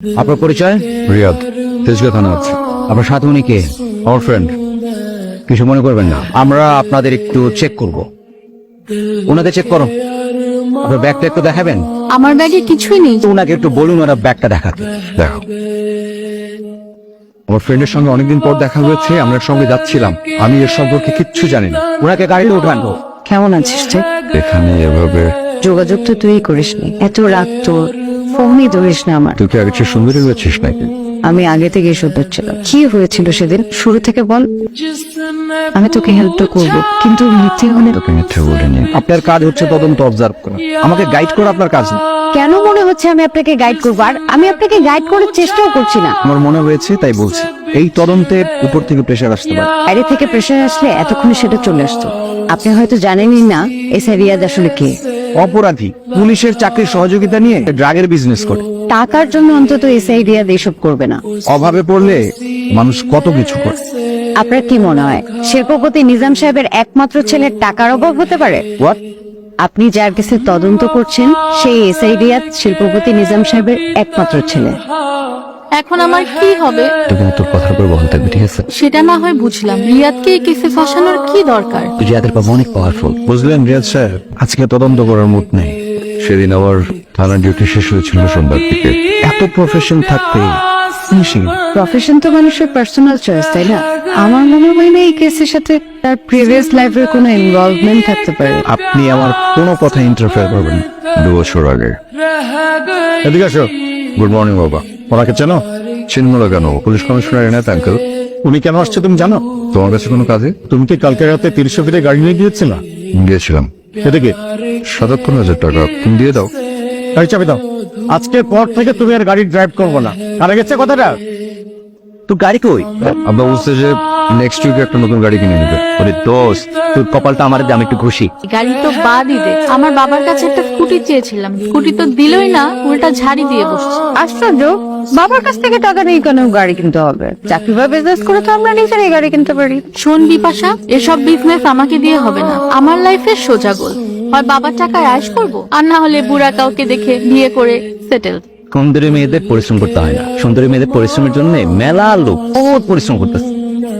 আপনার পরিচয়? রিয়াদ তেজগা থানা আছে। আপনার সাথে উনি কে? আমার ফ্রেন্ড কিছু মনে করবেন না। আমরা আপনাদের একটু চেক করব। ওনাকে চেক করো। আপনার ব্যাগটা একটু দেখাবেন? আমার ব্যাগে কিছুই নেই। তো ওনাকে একটু বলুন ওরা ব্যাগটা দেখাতে। দেখো। আমার ফ্রেন্ডের সঙ্গে অনেকদিন পর দেখা হয়েছে আমরা সঙ্গে যাচ্ছিলাম। আমি এর সম্পর্কে কিচ্ছু জানি না। ওনাকে গাড়িতে উঠান। কেমন আছিস তুই এখানে এভাবে যোগাযোগ তো তুই করিসনি। এত রাত তোর ফোনই ধরিস না আমার। তুই কি আগে চেয়ে সুন্দরী হয়েছিস নাকি? আমি আগে থেকে সুন্দর ছিলাম। কি হয়েছিল সেদিন? শুরু থেকে বল। আমি তোকে হেল্পটা করব কিন্তু মিথ্যে হলে তোকে মিথ্যে বলিনি। আপনার কাজ হচ্ছে তদন্ত অবজার্ভ করা। আমাকে গাইড করা আপনার কাজ না। কেন মনে হচ্ছে আমি আপনাকে গাইড করব? আর আমি আপনাকে গাইড করার চেষ্টাও করছি না। আমার মনে হয়েছে তাই বলছি। এই তদন্তের উপর থেকে প্রেশার আসতে পারে। বাইরে থেকে প্রেশার আসলে এতক্ষণে সেটা চলে আসতো। আপনি হয়তো জানেনই না এসআই রিয়াদ আসলে কে। অপরাধী পুলিশের চাকরির সহযোগিতা নিয়ে ড্রাগের বিজনেস করে। টাকার জন্য অন্তত এসআই রিয়াদ এসব করবে না। অভাবে পড়লে মানুষ কত কিছু করে। আপনার কি মনে হয় শিল্পপতি নিজাম সাহেবের একমাত্র ছেলের টাকার অভাব হতে পারে? হোয়াট আপনি যার কাছে তদন্ত করছেন সেই এসআইডিয়া শিল্পপতি নিজাম সাহেবের একমাত্র ছেলে। এখন আমার কি হবে? তুমি তোর কথার উপর বহন থাকবে ঠিক আছে? সেটা না হয় বুঝলাম। রিয়াদকে এই কেসে ফাঁসানোর কি দরকার? রিয়াদের বাবা অনেক পাওয়ারফুল বুঝলেন রিয়াদ সাহেব আজকে তদন্ত করার মুড নেই। সেদিন আমার থানার ডিউটি শেষ হয়েছিল সন্ধ্যার দিকে এত প্রফেশন থাকতে ফিনিশিং প্রফেশন তো মানুষের পার্সোনাল চয়েস তাই না? আমার মনে হয় না এই কেসের সাথে তার প্রিভিয়াস লাইফের কোনো ইনভলভমেন্ট থাকতে পারে। আপনি আমার কোনো কথা ইন্টারফেয়ার করবেন দু বছর আগে। এদিকে আসো। গুড মর্নিং বাবা। ওনাকে চেনো? চিনল না কেন পুলিশ কমিশনার এনায়েত আঙ্কেল। উনি কেন আসছে তুমি জানো? তোমার কাছে কোনো কাজে? তুমি কি কালকে রাতে তিরিশশো ফিটে গাড়ি নিয়ে গিয়েছিল? গিয়েছিলাম। এদিকে সাতাত্তর হাজার টাকা। তুমি দিয়ে দাও। গাড়ি চাবি দাও। আজকের পর থেকে তুমি আর গাড়ি ড্রাইভ করব না। কারা গেছে কথাটা? তো গাড়ি কই? আমরা বুঝতে যে নেক্সট উইকে একটা নতুন গাড়ি কিনে নেবে। ওরে দোস্ত তোর কপালটা আমার দাম একটু খুশি গাড়ি তো বাদই দে। আমার বাবার কাছে একটা স্কুটি চেয়েছিলাম। স্কুটি তো দিলই না উল্টা ঝাড়ি দিয়ে বসছে। আশ্চর্য। বাবার কাছ থেকে টাকা নেই কেন গাড়ি কিনতে হবে। চাকরি বা বিজনেস করে তো আমরা নিজেরাই গাড়ি কিনতে পারি। শোন বিপাশা এসব বিজনেস আমাকে দিয়ে হবে না। আমার লাইফের সোজা গোল। হয় বাবার টাকায় আয়স করব আর না হলে বুড়া কাউকে দেখে বিয়ে করে সেটেল সুন্দরী মেয়েদের পরিশ্রম করতে হয় না। সুন্দরী মেয়েদের পরিশ্রমের জন্য মেলা লোক বহুত পরিশ্রম করতেছে।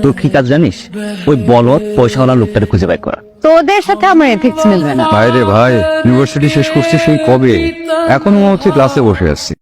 তোর কি কাজ জানিস? ওই বলদ পয়সাওয়ালা লোকটাকে খুঁজে বের করা। তোদের সাথে আমার এথিক্স মিলবে না। ভাই রে ভাই ইউনিভার্সিটি শেষ করছি সেই কবে? এখনও মনে হচ্ছে ক্লাসে বসে আছি।